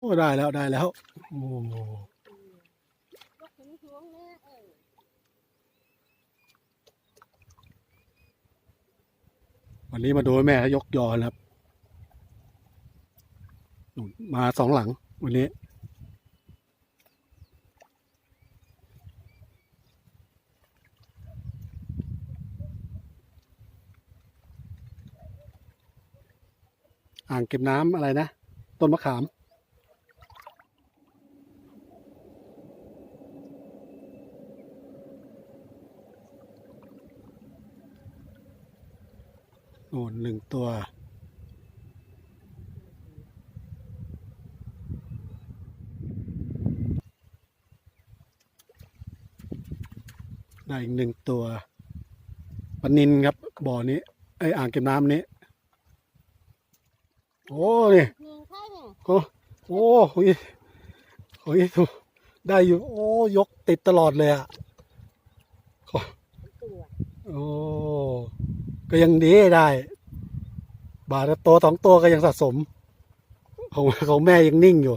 โอ้ได้แล้วได้แล้วโอ้ยกถึงห่วงแน่เออวันนี้มาดูแม่ยกยอนะครับ มาสองหลัง วันนี้ อ่างเก็บน้ำอะไรนะ ต้นมะขาม น่นหนึ่งตัว ได้อีกหนึ่งตัวปนินครับบ่อนี้ไออ่างเก็บน้ำนี้ โอ้นี่หนึ่งใช่เนี่ยโอ้โอ้โหยโอ้ยได้อยู่ โอ้ยกติดตลอดเลยอะโอ้ ก็ยังดีได้ บาทตัวสองตัวก็ยังสะสม ของของแม่ยังนิ่งอยู่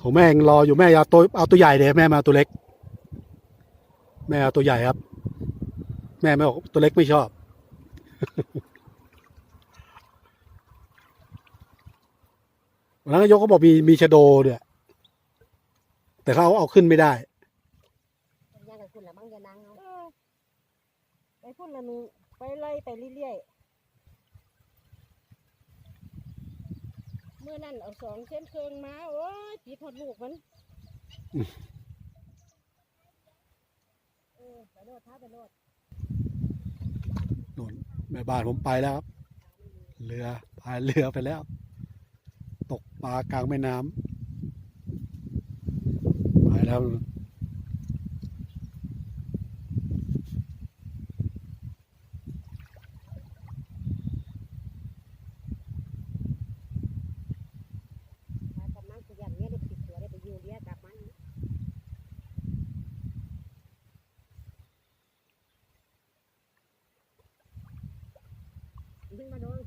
ของแม่ยังรออยู่แม่เอาตัวเอาตัวใหญ่เลยแม่มาตัวเล็ก แม่เอาตัวใหญ่ครับ แม่ไม่บอกตัวเล็กไม่ชอบวันนั้นนายกเขาบอกมีมีชะโดด้วยแต่เขาเอาเอาขึ้นไม่ได้ ยังกับคุณละมั้งจะนั่งเอาไป พุ่นละหนูไปไล่ไปเรื่อยๆเมื่อนั่นเอาสองเส้นเคืองมาโอ้ยปีพอดลูกมันเออไปโลดท้าไปโลดโน่นแม่บ้านผมไปแล้วครับ เรือพายเรือไปแล้ว ตกปลากลางแม่น้ำไปแล้ว มากำลังกูยันเนี่ยได้ปิดตัวได้ไปอยู่เรียกลับมัน ดึงมาโดน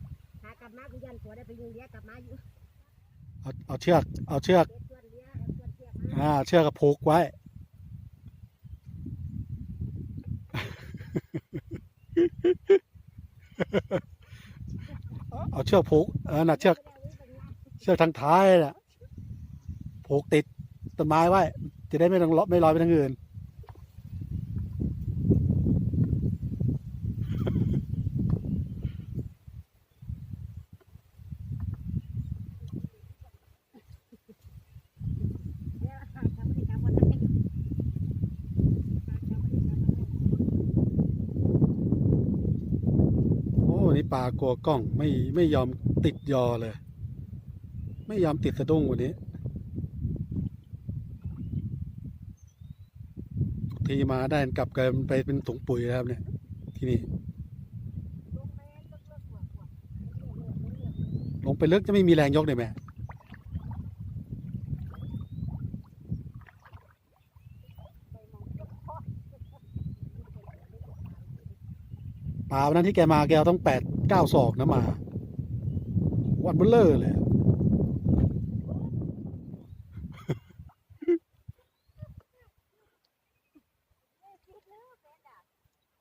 หากลับมากูยันตัวได้ไปอยู่เรียกลับมาอยู่เอาเอาเชือกเอาเชือก เด็กชวนเรียเอาชวนเทียบมาอ่า เชือกกระผูกไว้ เอาเชือกผูกเออน่ะเชือกเชือกทางท้ายน่ะผูกติดต้นไม้ไว้ จะได้ไม่ต้องเลาะไม่ลอยไปทางอื่น โอ้นี่ ปลากลัวกล้องไม่ไม่ยอมติดยอเลย ไม่ยอมติดสะดุ้งวันนี้ ทีมาได้กลับกันไปเป็นถุงปุ๋ยแล้วครับเนี่ย ที่นี่ ลงไปลึกจะไม่มีแรงยกเลยแม่ปลาวันนั้นที่แกมาแกเอาต้องแปด เก้าศอกนะมา วันเบลเลอร์เลย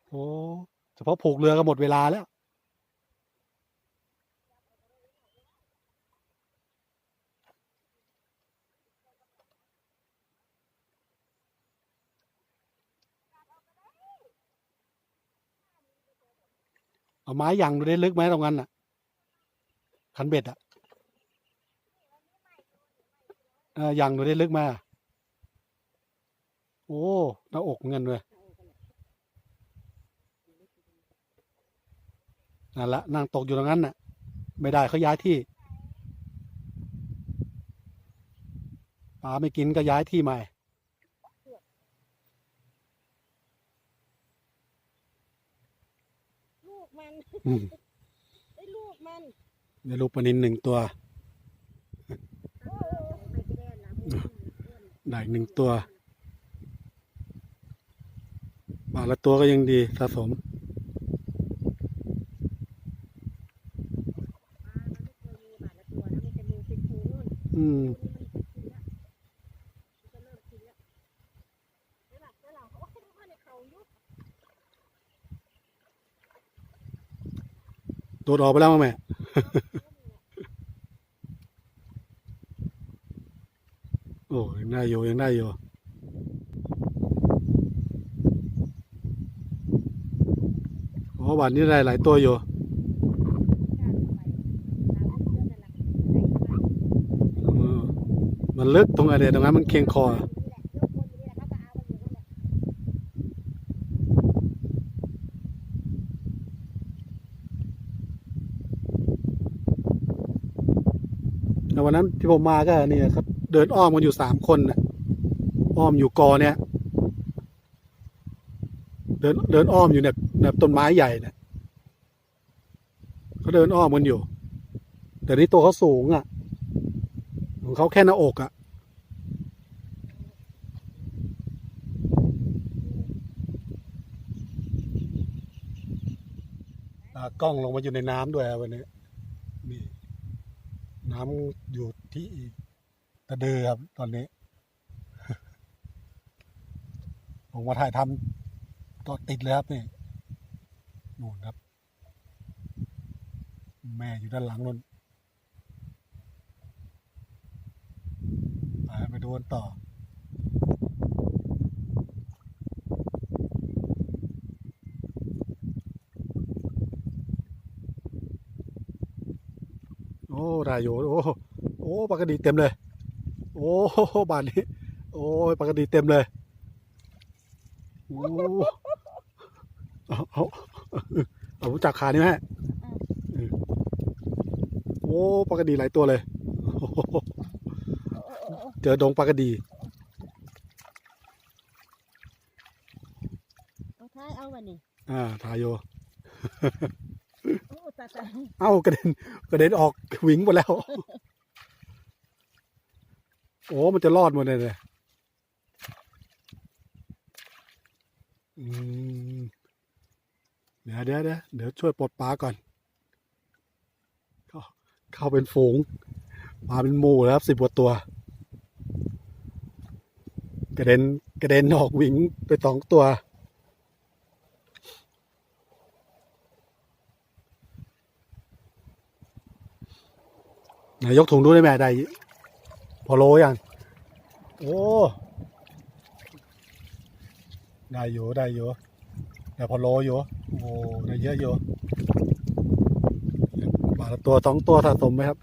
โอ้เฉพาะผูกเรือก็หมดเวลาแล้ว ไม้ยังดูได้ลึกไหมตรงนั้นน่ะ คันเบ็ดอะเออยังดูได้ลึกไหมโอ้หน้าอกเงินเลยนั่นละนั่งตกอยู่ตรงนั้นน่ะ ไม่ได้เขาย้ายที่ปลาไม่กินก็ย้ายที่ใหม่ ลูกมัน อืม ได้ลูกมันได้ลูกปลานินหนึ่งตัวโอ้ไปที่แดนละได้อีกหนึ่งตัวบาทละตัวก็ยังดีสะสม ปลามันไม่เคยมีบาทละตัวนะไม่เป็น อืม จะเริ่มกินแล้วเดี๋ยวหลังเดี๋ยวหลังโอ้ยมันในเขายุบ โดดออกไปแล้วมั้งแม่โอ้ยังได้อยู่ยังได้อยู่โอ้วันนี้ได้หลายตัวอยู่เออมันลึกตรงอะไรตรงนั้นมันเคียงคอ แล้ววั นั้นที่ผมมาก็เนี่ยเขาเดินอ้อมกันอยู่สามคนนะอ้อมอยู่กอเนี่ย เดินเดินอ้อมอยู่เนี่ยแบบต้นไม้ใหญ่เนี่ยเขาเดินอ้อมกันอยู่ แต่นี่ตัวเขาสูงอะ ของเขาแค่หน้าอกอะอ่ากล้องลงมาอยู่ในน้ำด้วยอะวันนี้ น้ำอยู่ที่ตะเดือครับตอนนี้ ผมมาถ่ายทำก็ติดเลยครับนี่นู่นครับ แม่อยู่ด้านหลังนู่นไปไปดูกันต่อ โอ้ ได้อยู่โอ้โอ้ปลากระดีเต็มเลย โอ้บานนี้ โอ้ยปลากระดีเต็มเลยโอ้เอาเอาเอารู้จักขานี่ไหมเออโอ้ปลากระดีหลายตัวเลยโอ้โหเจอดงปลากระดีเอาท้ายเอาวันนี้อ่าทายโยโอ้ตาตา เอ้ากระเด็นกระเด็นออกหวิงหมดแล้ว โอ้มันจะรอดหมดเลยเลยเดี๋ยวเดี๋ยวเดี๋ยวช่วยปลดปลาก่อน เข้าเข้าเป็นฝูงมาเป็นหมู่แล้วครับสิบกว่าตัว กระเด็นกระเด็นออกหวิงไปสองตัว ไหนายกถุงดูได้ไหมได้พอโลยังโอ้ได้อยู่ได้อยู่แต่พอโลอยู่โอ้ได้เยอะอยู่บาทละตัวสองตัวสะสมไหมครับ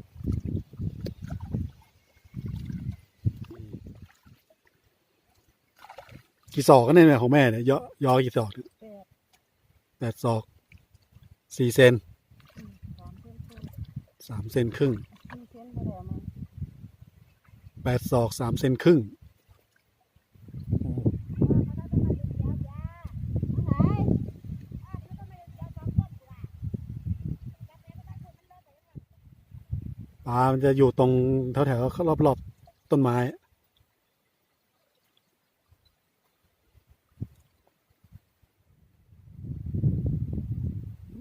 กี่ศอกกันเนี่ยของแม่เนี่ยยอยอกี่ศอกแปดศอกสี่เซนสามเส้นครึ่ง สามเซนครึ่งสี่เส้นมาแล้วมาแปดศอกสามเซนครึ่งอ้ปลามันจะอยู่ตรงแถวแถวๆรอบๆต้นไม้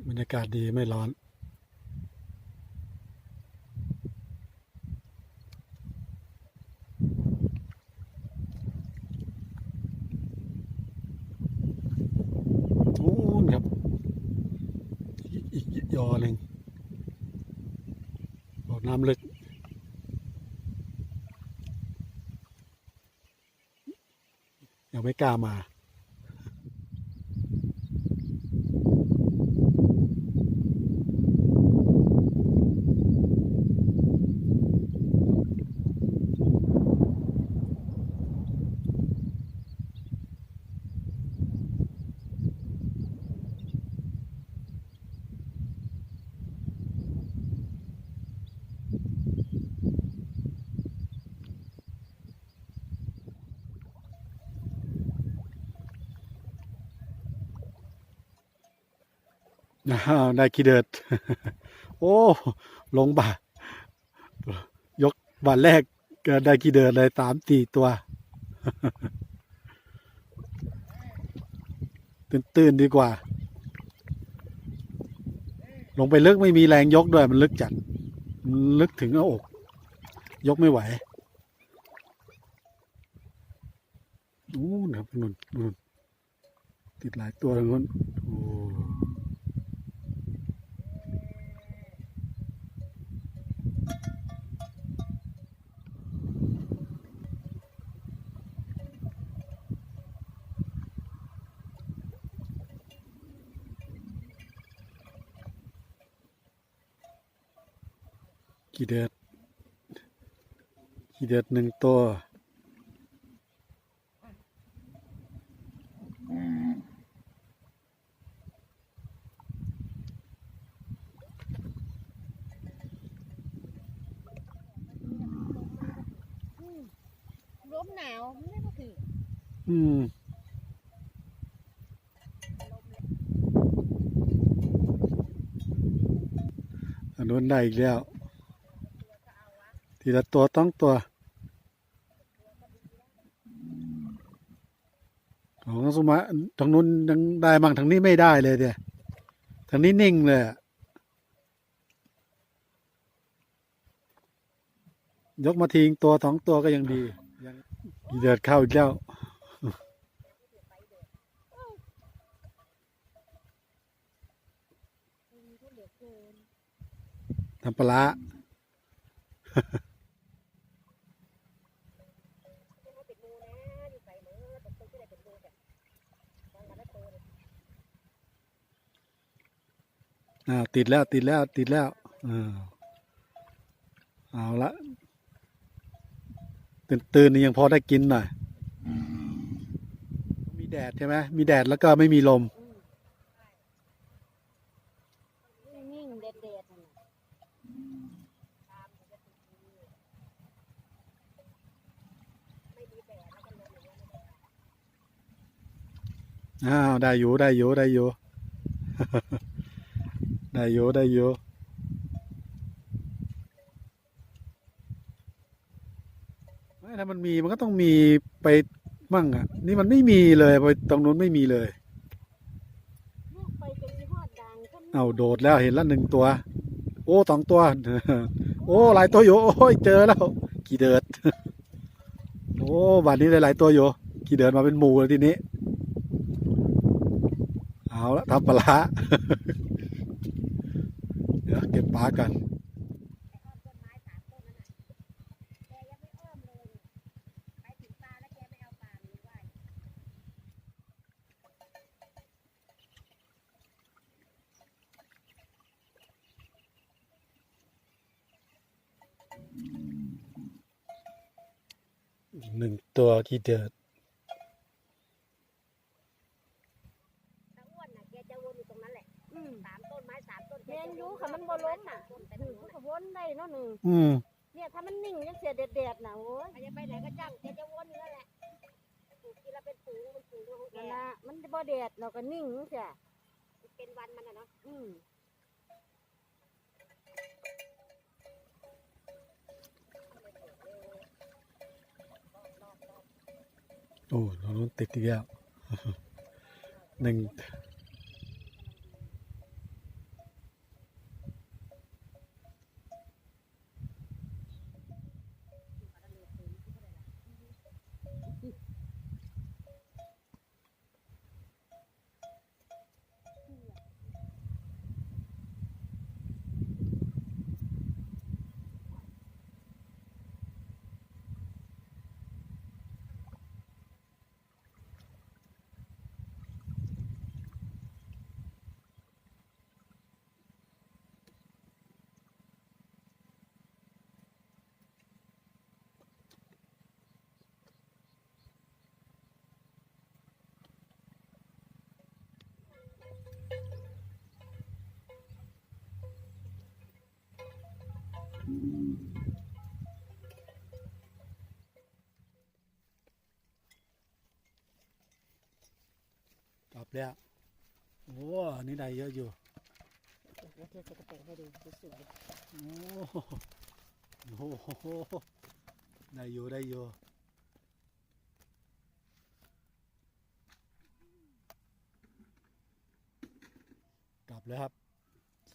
บรรยากาศดีไม่ร้อน โอ้นครับ อีกอีกยอหนึ่งบ่อน้ำลึก ยังไม่กล้ามา ได้ขี้เดิด โอ้ ลงบ่ายกบาทแรกก็ได้ขี้เดิดเลยสามสี่ตัว ตื้นๆดีกว่า ลงไปลึกไม่มีแรงยกด้วยมันลึกจัด ลึกถึงหน้าอก ยกไม่ไหวนู่นครับนู่นนู่นติดหลายตัวทางนู้นโอ้กี่เดือดกี่ เดือดหนึ่งตัวลมหนาวไม่ได้มาถึงอืมอันนู้นได้อีกแล้ว ทีละตัวต้องตัวของ สมาทางนู้นยังได้มั่งทางนี้ไม่ได้เลยเนี่ยทางนี้นิ่งเลยยกมาทิ้งตัวสองตัวก็ยังดีงกี่เดือดเข้าอีกแล้วเหลือเกินทำปลาร้า ไม่ให้เป็นมูนะอยู่ใส่เนื้อแต่ตัวที่ไหนเป็นมูแบบวางกันแล้วโตเลย อ่าติดแล้วติดแล้วติดแล้วอ่าเอาละตื่นตื่นนี่ยังพอได้กินหน่อยมีแดดใช่ไหมมีแดดแล้วก็ไม่มีลมนิ่งเด็ดๆนั่นน่ะอ้าวได้อยู่ได้อยู่ได้อยู่ ได้อยู่ได้อยู่ไม่ถ้ามันมีมันก็ต้องมีไปมั่งอะ นี่มันไม่มีเลยไปตรงนู้นไม่มีเลยลูกไปเป็นยี่ห้อดังก็เอาโดดแล้วเห็นแล้วหนึ่งตัว โอ้สองตัว โอ้หลายตัวอยู่โอ้ยเจอแล้ว กี่เดิดโอ้บัดนี้หลายๆตัวอยู่กี่เดินมาเป็นหมู่เลยทีนี้ เอาละทำปลาร้า เดี๋ยวเก็บ ปลากันแกยังไม่อ้อมเอืมเนี่ยถ้ามันนิ่งยังเสียเด็ดๆน่ะโอ้ยใครจะไปไหนก็จ้างแกจะวนอยู่นั่นแหละปลูกทีละเป็นฝูงมันฝูงของแกนั่นละมันบ่เด็ดเราก็นิ่งเสียเป็นวันมันอะเนาะอืมโอ้ตรงนู้นติดอีกแล้วหนึ่ง กลับแล้วโอ้นี่ได้เยอะอยู่เดี๋ยวเทใส่กระป๋องให้ดูสวยโอ้โหได้อยู่ได้อยู่กลับแล้วครับ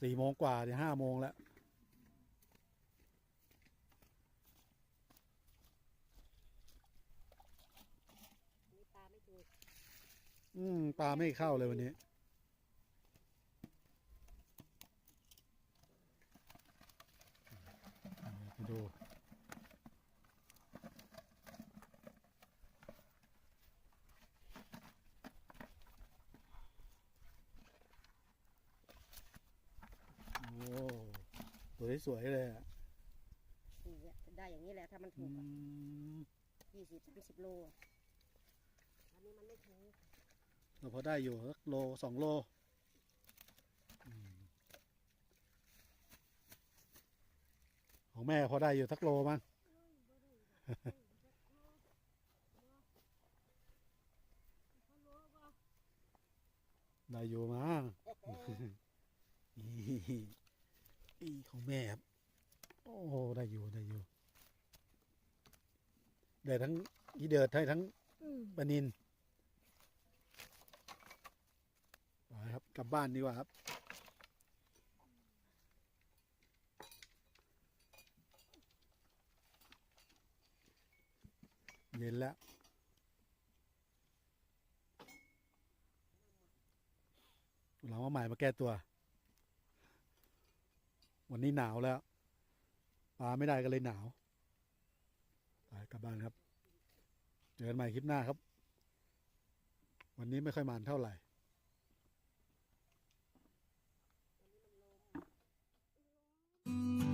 สี่โมงกว่าจะห้าโมงแล้ว อืมปลาไม่เข้าเลยวันนี้ ไปดู โอ้ตัวนี้สวยเลยอะนี่แหละได้อย่างนี้แหละถ้ามันอืถูกมยี่สิบสามสิบโลอะอันนี้มันไม่ถูก เราพอได้อยู่สักโลสองโลอืมของแม่พอได้อยู่สักโลมั้งได้อยู่มั้งนี่อีของแม่ครับ โอ้โหได้อยู่ได้อยู่ได้ทั้งอีเดิดได้ทั้งอืมปลานินไป ครับ กลับบ้านดีกว่าครับ เย็นแล้วหลังว่าใหม่มาแก้ตัว วันนี้หนาวแล้วปลาไม่ได้ก็เลยหนาวไปกลับบ้านครับ เจอกันใหม่คลิปหน้าครับ วันนี้ไม่ค่อยมานเท่าไหร่ Mm-hmm.